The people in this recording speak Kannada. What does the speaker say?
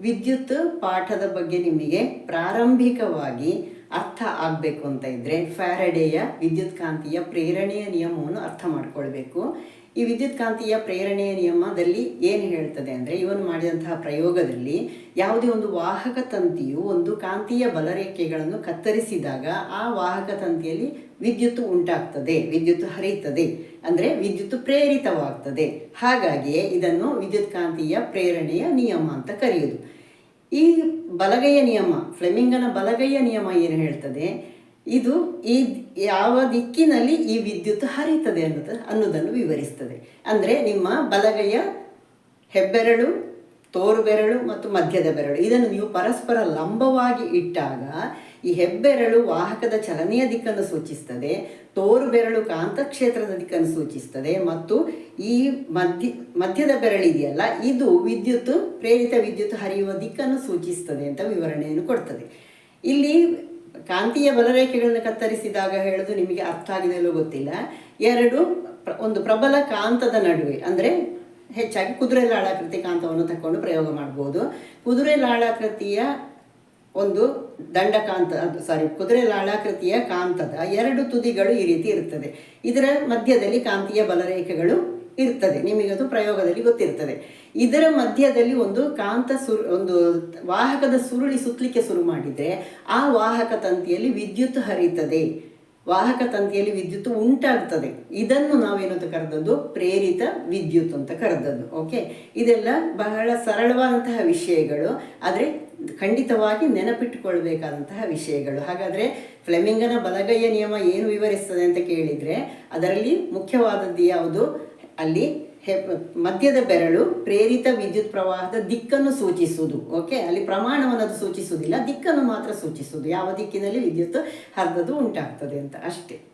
ವಿದ್ಯುತ್ ಪಾಠದ ಬಗ್ಗೆ ನಿಮಗೆ ಪ್ರಾರಂಭಿಕವಾಗಿ ಅರ್ಥ ಆಗಬೇಕು ಅಂತ ಇದ್ರೆ ಫ್ಯಾರಡೆಯ ವಿದ್ಯುತ್ ಕಾಂತೀಯ ಪ್ರೇರಣೆಯ ನಿಯಮವನ್ನು ಅರ್ಥ ಮಾಡ್ಕೊಳ್ಬೇಕು. ಈ ವಿದ್ಯುತ್ ಕಾಂತೀಯ ಪ್ರೇರಣೆಯ ನಿಯಮದಲ್ಲಿ ಏನು ಹೇಳ್ತದೆ ಅಂದರೆ ಇವನು ಮಾಡಿದಂತಹ ಪ್ರಯೋಗದಲ್ಲಿ ಯಾವುದೇ ಒಂದು ವಾಹಕ ತಂತಿಯು ಒಂದು ಕಾಂತೀಯ ಬಲರೇಖೆಗಳನ್ನು ಕತ್ತರಿಸಿದಾಗ ಆ ವಾಹಕ ತಂತಿಯಲ್ಲಿ ವಿದ್ಯುತ್ ಉಂಟಾಗ್ತದೆ, ವಿದ್ಯುತ್ ಹರಿಯುತ್ತದೆ, ಅಂದರೆ ವಿದ್ಯುತ್ ಪ್ರೇರಿತವಾಗ್ತದೆ. ಹಾಗಾಗಿಯೇ ಇದನ್ನು ವಿದ್ಯುತ್ ಕಾಂತೀಯ ಪ್ರೇರಣೆಯ ನಿಯಮ ಅಂತ ಕರೆಯುವುದು ಈ ಬಲಗೈಯ ನಿಯಮ, ಫ್ಲೆಮಿಂಗನ ಬಲಗೈಯ ನಿಯಮ ಏನು ಹೇಳ್ತದೆ? ಇದು ಈ ಯಾವ ದಿಕ್ಕಿನಲ್ಲಿ ಈ ವಿದ್ಯುತ್ ಹರಿಯುತ್ತದೆ ಅನ್ನೋದು ಅನ್ನೋದನ್ನು ವಿವರಿಸ್ತದೆ. ಅಂದರೆ ನಿಮ್ಮ ಬಲಗೈಯ ಹೆಬ್ಬೆರಳು ತೋರು ಬೆರಳು ಮತ್ತು ಮಧ್ಯದ ಬೆರಳು. ಇದನ್ನು ನೀವು ಪರಸ್ಪರ ಲಂಬವಾಗಿ ಇಟ್ಟಾಗ ಈ ಹೆಬ್ಬೆರಳು ವಾಹಕದ ಚಲನೆಯ ದಿಕ್ಕನ್ನು ಸೂಚಿಸ್ತದೆ ತೋರು ಬೆರಳು ಕಾಂತಕ್ಷೇತ್ರದ ದಿಕ್ಕನ್ನು ಸೂಚಿಸ್ತದೆ ಮತ್ತು ಈ ಮಧ್ಯ, ಮಧ್ಯದ ಬೆರಳಿದೆಯಲ್ಲ ಇದು ವಿದ್ಯುತ್, ಪ್ರೇರಿತ ವಿದ್ಯುತ್ ಹರಿಯುವ ದಿಕ್ಕನ್ನು ಸೂಚಿಸ್ತದೆ ಅಂತ ವಿವರಣೆಯನ್ನು ಕೊಡ್ತದೆ. ಇಲ್ಲಿ ಕಾಂತೀಯ ಬಲರೇಖೆಗಳನ್ನು ಕತ್ತರಿಸಿದಾಗ ಹೇಳೋದು ನಿಮಗೆ ಅರ್ಥ ಆಗಿದೆ ಅಲ್ಲೋ ಗೊತ್ತಿಲ್ಲ. ಎರಡು ಒಂದು ಪ್ರಬಲ ಕಾಂತದ ನಡುವೆ, ಅಂದರೆ ಹೆಚ್ಚಾಗಿ ಕುದುರೆ ಲಾಳಾಕೃತಿ ಕಾಂತವನ್ನು ತಕೊಂಡು ಪ್ರಯೋಗ ಮಾಡ್ಬೋದು. ಕುದುರೆ ಲಾಳಾಕೃತಿಯ ಒಂದು ದಂಡಕಾಂತ ಸಾರಿ ಕುದುರೆ ಲಾಳಾಕೃತಿಯ ಕಾಂತದ ಎರಡು ತುದಿಗಳು ಈ ರೀತಿ ಇರುತ್ತದೆ. ಇದರ ಮಧ್ಯದಲ್ಲಿ ಕಾಂತೀಯ ಬಲರೇಖೆಗಳು ಇರ್ತದೆ. ನಿಮಗೆ ಅದು ಪ್ರಯೋಗದಲ್ಲಿ ಗೊತ್ತಿರ್ತದೆ. ಇದರ ಮಧ್ಯದಲ್ಲಿ ಒಂದು ಕಾಂತ ಸುರು, ಒಂದು ವಾಹಕದ ಸುರುಳಿ ಸುತ್ತಲಿಕ್ಕೆ ಶುರು ಮಾಡಿದರೆ ಆ ವಾಹಕ ತಂತಿಯಲ್ಲಿ ವಿದ್ಯುತ್ ಹರಿತದೆ. ವಾಹಕ ತಂತಿಯಲ್ಲಿ ವಿದ್ಯುತ್ ಉಂಟಾಗ್ತದೆ. ಇದನ್ನು ನಾವೇನಂತ ಕರೆದದ್ದು? ಪ್ರೇರಿತ ವಿದ್ಯುತ್ ಅಂತ ಕರೆದದ್ದು. ಓಕೆ ಇದೆಲ್ಲ ಬಹಳ ಸರಳವಾದಂತಹ ವಿಷಯಗಳು. ಆದರೆ ಖಂಡಿತವಾಗಿ ನೆನಪಿಟ್ಟುಕೊಳ್ಬೇಕಾದಂತಹ ವಿಷಯಗಳು. ಹಾಗಾದರೆ ಫ್ಲೆಮಿಂಗನ ಬಲಗೈಯ ನಿಯಮ ಏನು ವಿವರಿಸ್ತದೆ ಅಂತ ಕೇಳಿದರೆ, ಅದರಲ್ಲಿ ಮುಖ್ಯವಾದದ್ದು ಯಾವುದು? ಅಲ್ಲಿ ಮಧ್ಯದ ಬೆರಳು ಪ್ರೇರಿತ ವಿದ್ಯುತ್ ಪ್ರವಾಹದ ದಿಕ್ಕನ್ನು ಸೂಚಿಸುವುದು ಓಕೆ ಅಲ್ಲಿ ಪ್ರಮಾಣವನ್ನು ಸೂಚಿಸುವುದಿಲ್ಲ, ದಿಕ್ಕನ್ನು ಮಾತ್ರ ಸೂಚಿಸುವುದು. ಯಾವ ದಿಕ್ಕಿನಲ್ಲಿ ವಿದ್ಯುತ್ ಹರಿದದ್ದು ಉಂಟಾಗ್ತದೆ ಅಂತ ಅಷ್ಟೇ.